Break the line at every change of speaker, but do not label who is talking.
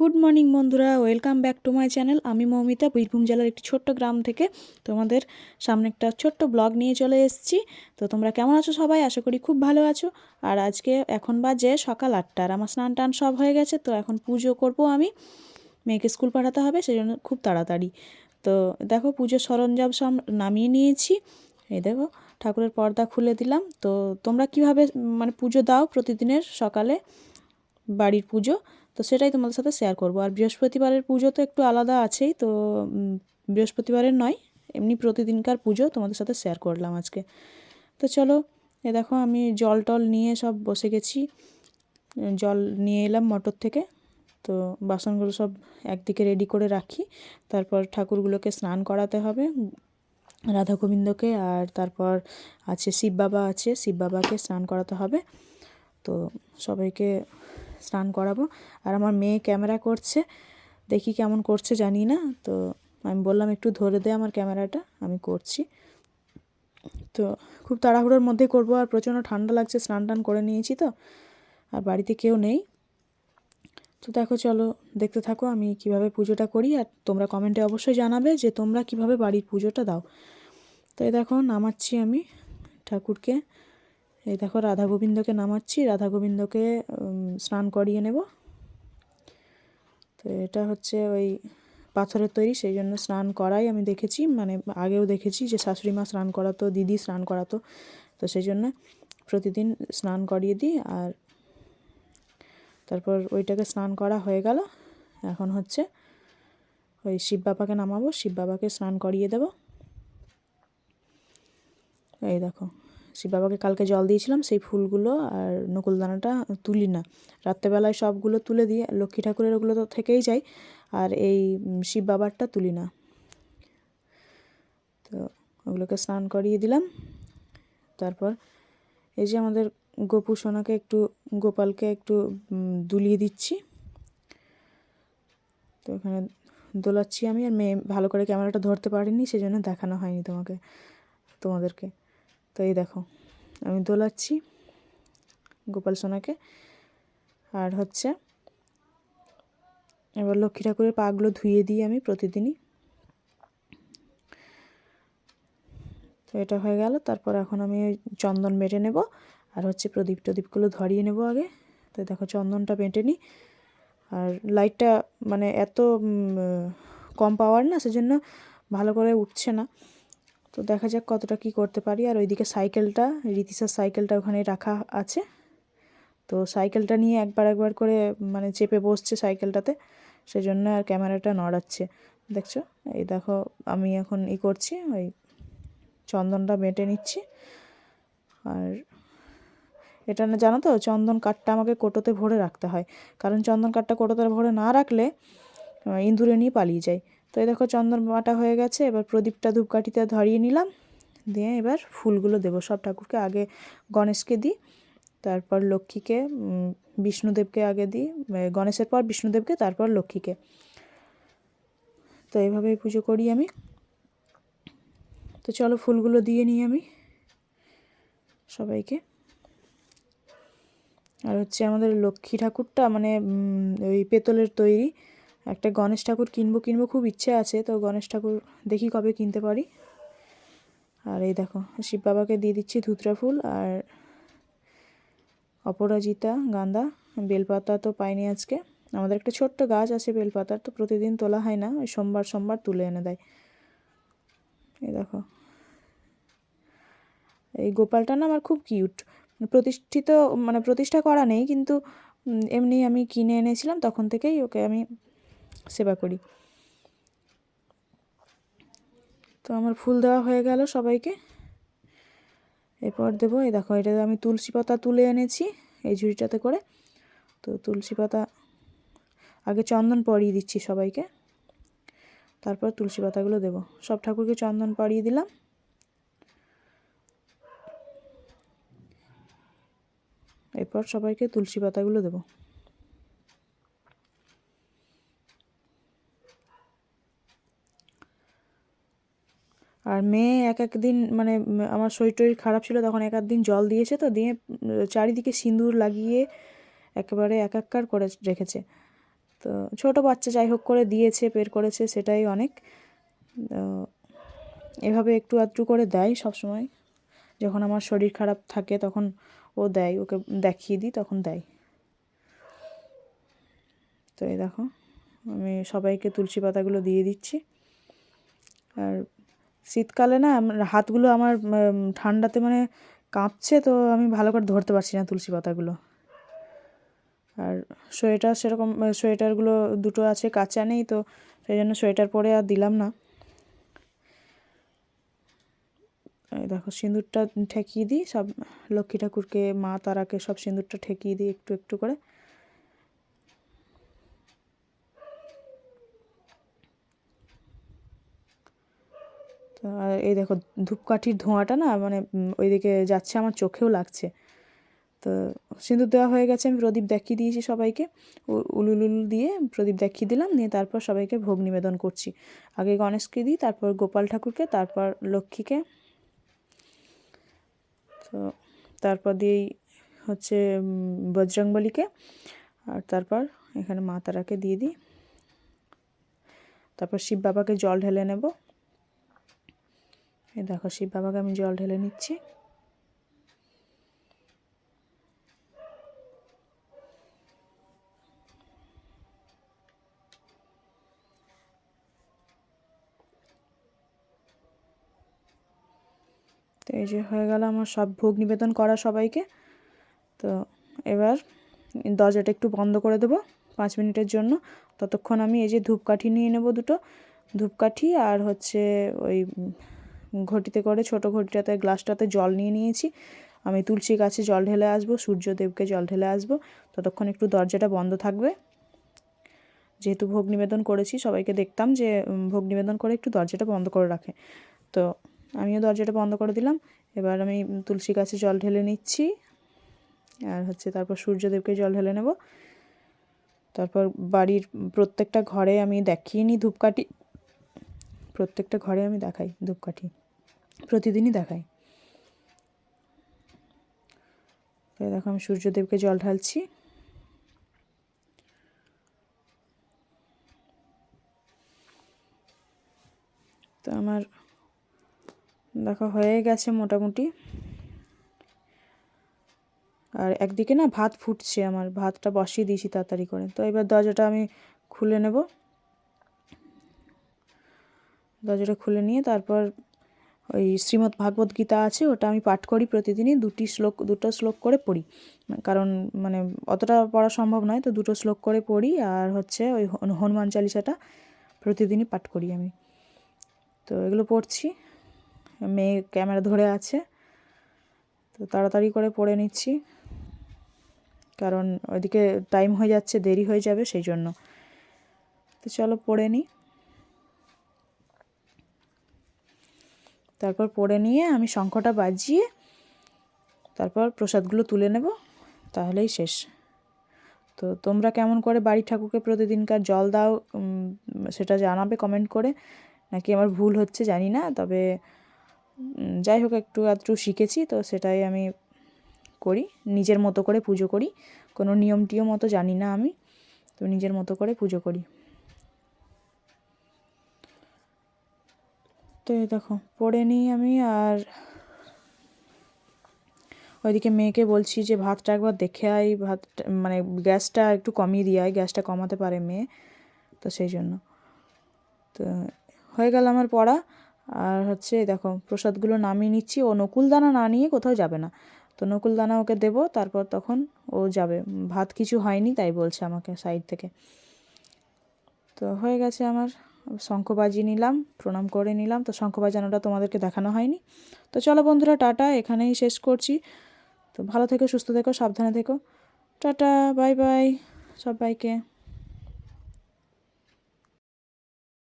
Good morning বন্ধুরা, welcome back to my channel. আমি মৌমিতা, বীরভূম জেলার একটি ছোট্ট গ্রাম থেকে তোমাদের সামনে একটা ছোট্ট ব্লগ নিয়ে চলে এসেছি। তো তোমরা কেমন আছো সবাই? আশা করি খুব ভালো আছো। আর আজকে এখন বাজে সকাল আটটা, আর আমার স্নান টান সব হয়ে গেছে, তো এখন পুজো করব আমি। মেয়েকে স্কুল পাঠাতে হবে সেই জন্য খুব তাড়াতাড়ি। তো দেখো পুজোর সরঞ্জাম সব নামিয়ে নিয়েছি। এই দেখো, ঠাকুরের পর্দা খুলে দিলাম। তো তোমরা কীভাবে মানে পুজো দাও প্রতিদিনের সকালে বাড়ির পুজো? তো সেটাই তোমাদের সাথে শেয়ার করব। আর বৃহস্পতিবারের পুজো তো একটু আলাদা আছেই, তো বৃহস্পতিবারের নয়, এমনি প্রতিদিনকার পুজো তোমাদের সাথে শেয়ার করলাম আজকে। তো চলো, এ দেখো আমি জল টল নিয়ে সব বসে গেছি। জল নিয়ে এলাম মোটর থেকে, তো বাসনগুলো সব একদিকে রেডি করে রাখি। তারপর ঠাকুরগুলোকে স্নান করাতে হবে রাধা গোবিন্দকে আর তারপর আছে শিব বাবা আছে, শিব বাবাকে স্নান করাতে হবে। তো সবাইকে স্নান করাবো। আর আমার মেয়ে ক্যামেরা করছে, দেখি কেমন করছে, জানি না। তো আমি বললাম, একটু ধরে দে আমার ক্যামেরাটা, আমি করছি। তো খুব তাড়াহুড়োর মধ্যে করব। আর প্রচণ্ড ঠান্ডা লাগছে, স্নান টান করে নিয়েছি তো, আর বাড়িতে কেউ নেই। তো দেখো, চলো দেখতে থাকো, আমি কীভাবে পুজোটা করি। আর তোমরা কমেন্টে অবশ্যই জানাবে যে তোমরা কীভাবে বাড়ির পুজোটা দাও। তো এই দেখো, নামাচ্ছি আমি ঠাকুরকে। এই দেখো রাধা গোবিন্দকে নামাচ্ছি। রাধা গোবিন্দকে স্নান করিয়ে নেব। তো এটা হচ্ছে ওই পাথরের তৈরি, সেই জন্য স্নান করাই আমি দেখেছি। মানে আগেও দেখেছি যে শাশুড়ি মা স্নান করাতো, দিদি স্নান করাতো। তো সেই জন্য প্রতিদিন স্নান করিয়ে দিই আর তারপর ওইটাকে স্নান করা হয়ে গেল। এখন হচ্ছে ওই শিব বাবাকে নামাবো। শিব বাবাকে স্নান করিয়ে দেবো। এই দেখো। শিব বাবাকে কালকে জল দিয়েছিলাম, সেই ফুলগুলো আর নকুলদানাটা তুলি না। রাত্রেবেলায় সবগুলো তুলে দিয়ে লক্ষ্মী ঠাকুরের ওগুলো তো থেকেই যায়, আর এই শিব বাবারটা তুলি না। তো ওগুলোকে স্নান করিয়ে দিলাম। তারপর এই যে আমাদের গোপু সোনাকে একটু, গোপালকে একটু দুলিয়ে দিচ্ছি। তো ওখানে দোলাচ্ছি আমি আর মেয়ে ভালো করে ক্যামেরাটা ধরতে পারিনি, সেজন্য দেখানো হয়নি তোমাকে, তোমাদেরকে। তো এই দেখো, আমি দোলাচ্ছি গোপাল সোনাকে। আর হচ্ছে, এবার লক্ষ্মী ঠাকুরের পাগুলো ধুয়ে দিই আমি প্রতিদিনই। তো এটা হয়ে গেল, তারপর এখন আমি চন্দন বেটে নেব। আর হচ্ছে প্রদীপ টদীপগুলো ধরিয়ে নেব আগে। তো দেখো, চন্দনটা বেটে নিই। আর লাইটটা মানে এত কম পাওয়ার না, সেজন্য ভালো করে উঠছে না। তো দেখা যাক কতটা কি করতে পারি। আর ওইদিকে সাইকেলটা, রীতিশার সাইকেলটা ওখানে রাখা আছে। তো সাইকেলটা নিয়ে একবার একবার করে মানে চেপে বসছে সাইকেলটাতে, সেজন্য আর ক্যামেরাটা নড়াচ্ছে। দেখছ? এই দেখো, আমি এখন ই করছি, ওই চন্দনটা বেটে নিচ্ছি। আর এটা না, জানো তো, চন্দন কাঠটা আমাকে কোটোতে ভরে রাখতে হয়। কারণ চন্দন কাঠটা কোটোতে ভরে না রাখলে ইঁদুরে নিয়ে পালিয়ে যায় তো এই দেখো চন্দন বাটা হয়ে গেছে, এবার প্রদীপটা ধূপকাঠিতে ধরিয়ে নিলাম। দিয়ে এবার ফুলগুলো দেবো। সব ঠাকুরকে আগে গণেশকে দিই, তারপর লক্ষ্মীকে বিষ্ণুদেবকে আগে দিই গণেশের পর বিষ্ণুদেবকে, তারপর লক্ষ্মীকে। তো এইভাবেই পুজো করি আমি। তো চলো ফুলগুলো দিয়ে নিই আমি সবাইকে। আর হচ্ছে আমাদের লক্ষ্মী ঠাকুরটা মানে ওই পেতলের তৈরি একটা গণেশ ঠাকুর কিনবো কিনবো খুব ইচ্ছে আছে, তো গণেশ ঠাকুর দেখি কবে কিনতে পারি। আর এই দেখো, শিব বাবাকে দিয়ে দিচ্ছি ধুতরা ফুল আর অপরাজিতা গাঁদা, বেলপাতা তো পাইনি আজকে। আমাদের একটা ছোট্ট গাছ আছে বেলপাতার, তো প্রতিদিন তোলা হয় না, ওই সোমবার সোমবার তুলে এনে দেয়। এই দেখো। এই গোপালটা না আমার খুব কিউট। প্রতিষ্ঠিত মানে প্রতিষ্ঠা করা নেই, কিন্তু এমনি আমি কিনে এনেছিলাম, তখন থেকেই ওকে আমি সেবা করি। তো আমার ফুল দেওয়া হয়ে গেল সবাইকে। এরপর দেবো, এই দেখো, এটা আমি তুলসী পাতা তুলে এনেছি এই ঝুড়িটাতে করে। তো তুলসী পাতা, আগে চন্দন পরিয়ে দিচ্ছি সবাইকে। তারপর তুলসী পাতাগুলো দেবো। সব ঠাকুরকে চন্দন পরিয়ে দিলাম। এরপর সবাইকে তুলসী পাতাগুলো দেবো। আর মেয়ে এক এক দিন মানে আমার শরীর টরীর খারাপ ছিল, তখন এক এক দিন জল দিয়েছে তো, দিয়ে চারিদিকে সিঁদুর লাগিয়ে একেবারে এক একবার করে রেখেছে। তো, ছোট বাচ্চা যাই হোক করে দিয়েছে, বের করেছে, সেটাই অনেক। এভাবে একটু আধটু করে দেয় সব সময় যখন আমার শরীর খারাপ থাকে, তখন ও দেয়, ওকে দেখিয়ে দিই, তখন দেয়। তো এই দেখো, আমি সবাইকে তুলসী পাতাগুলো দিয়ে দিচ্ছি। আর শীতকালে না হাতগুলো আমার ঠান্ডাতে মানে কাঁপছে, তো আমি ভালো করে ধরতে পারছি না তুলসী পাতাগুলো। আর সোয়েটার সেরকম সোয়েটারগুলো দুটো আছে, কাঁচা নেই, তো সেই জন্য সোয়েটার পরে আর দিলাম না। দেখো, সিঁদুরটা ঠেকিয়ে দিই, সব লক্ষ্মী ঠাকুরকে, মা তারাকে সব সিঁদুরটা ঠেকিয়ে দিই একটু একটু করে। এই দেখো ধূপকাঠির ধোঁয়াটা না মানে ওইদিকে যাচ্ছে, আমার চোখেও লাগছে। তো সিঁদুর দেওয়া হয়ে গেছে, আমি প্রদীপ দেখিয়ে দিয়েছি সবাইকে। উলুল দিয়ে প্রদীপ দেখিয়ে দিলাম নিয়ে তারপর সবাইকে ভোগ নিবেদন করছি। আগে গণেশকে দিই, তারপর গোপাল ঠাকুরকে, তারপর লক্ষ্মীকে। তো তারপর দিয়েই হচ্ছে বজরংবলীকে, আর তারপর এখানে মা তারাকে দিয়ে দিই। তারপর শিব বাবাকে জল ঢেলে নেব। এই দেখো শিব বাবাকে আমি জল ঢেলে নিচ্ছি। তো এই যে হয়ে গেল আমার সব ভোগ নিবেদন করা সবাইকে। তো এবার দরজাটা একটু বন্ধ করে দেবো পাঁচ মিনিটের জন্য। ততক্ষণ আমি এই যে ধূপকাঠি নিয়ে নেব দুটো। ধূপকাঠি আর হচ্ছে ওই ঘটিতে করে, ছোট ঘটিটাতে, গ্লাসটাতে জল নিয়ে নিয়েছি। আমি তুলসী গাছে জল ঢেলে আসব, সূর্যদেবকে জল ঢেলে আসব। ততক্ষণ একটু দরজাটা বন্ধ থাকবে। যেহেতু ভোগ নিবেদন করেছি, সবাইকে দেখতাম যে ভোগ নিবেদন করে একটু দরজাটা বন্ধ করে রাখে। তো আমিও দরজাটা বন্ধ করে দিলাম। এবার আমি তুলসী গাছে জল ঢেলে নিচ্ছি। আর হচ্ছে তারপর সূর্যদেবকে জল ঢেলে নেব। তারপর বাড়ির প্রত্যেকটা ঘরে আমি দেখিয়ে নিই ধূপকাঠি। প্রত্যেকটা ঘরে আমি দেখাই ধূপকাঠি। প্রতিদিনই দেখাই। দেখো আমি সূর্যদেবকে জল ঢালছি। তো আমার দেখা হয়ে গেছে মোটামুটি। আর একদিকে না ভাত ফুটছে আমার, ভাতটা বসিয়ে দিয়েছি তাড়াতাড়ি করে। তো এবার দরজাটা আমি খুলে নেব। দরজাটা খুলে নিয়ে তারপর ওই শ্রীমদ্ ভাগবত গীতা আছে, ওটা আমি পাঠ করি প্রতিদিনই। দুটি শ্লোক, দুটো শ্লোক করে পড়ি। কারণ মানে অতটা পড়া সম্ভব নয়, তো দুটো শ্লোক করে পড়ি। আর হচ্ছে ওই হন- হনুমান চালিসাটা প্রতিদিনই পাঠ করি আমি। তো এগুলো পড়ছি। মেয়ে ক্যামেরা ধরে আছে, তো তাড়াতাড়ি করে পড়ে নিচ্ছি। কারণ ওইদিকে টাইম হয়ে যাচ্ছে, দেরি হয়ে যাবে, সেই জন্য। তো চলো পড়ে নিই। তারপর পড়ে নিয়ে আমি শঙ্খটা বাজিয়ে তারপর প্রসাদগুলো তুলে নেব, তাহলেই শেষ। তো তোমরা কেমন করে বাড়ির ঠাকুরকে প্রতিদিনকার জল দাও সেটা জানাবে কমেন্ট করে, নাকি আমার ভুল হচ্ছে জানি না, তবে যাই হোক একটু আধটু শিখেছি, তো সেটাই আমি করি, নিজের মতো করে পুজো করি। কোনো নিয়ম টিয়ম মতো জানি না আমি, তো নিজের মতো করে পুজো করি। তো এই দেখো, পড়ে নিই আমি আর ওইদিকে মেয়েকে বলছি যে ভাতটা একবার দেখে আই ভাত মানে গ্যাসটা একটু কমিয়ে দিয়ে আয়, গ্যাসটা কমাতে পারে মেয়ে, তো সেই জন্য। তো হয়ে গেল আমার পড়া। আর হচ্ছে দেখো, প্রসাদগুলো নামিয়ে নিচ্ছি। ও নকুলদানা না নিয়ে কোথাও যাবে না। তো নকুলদানা ওকে দেবো, তারপর তখন ও যাবে। ভাত কিছু হয়নি, তাই বলছে আমাকে সাইড থেকে। তো হয়ে গেছে আমার শঙ্খ বাজিয়ে নিলাম, প্রণাম করে নিলাম। তো শঙ্খ বাজানোটা তোমাদেরকে দেখানো হয়নি। তো চলো বন্ধুরা, টাটা। এখানেই শেষ করছি। তো ভালো থেকো, সুস্থ থেকো, সাবধানে থেকো। টাটা, বাই বাই সবাইকে।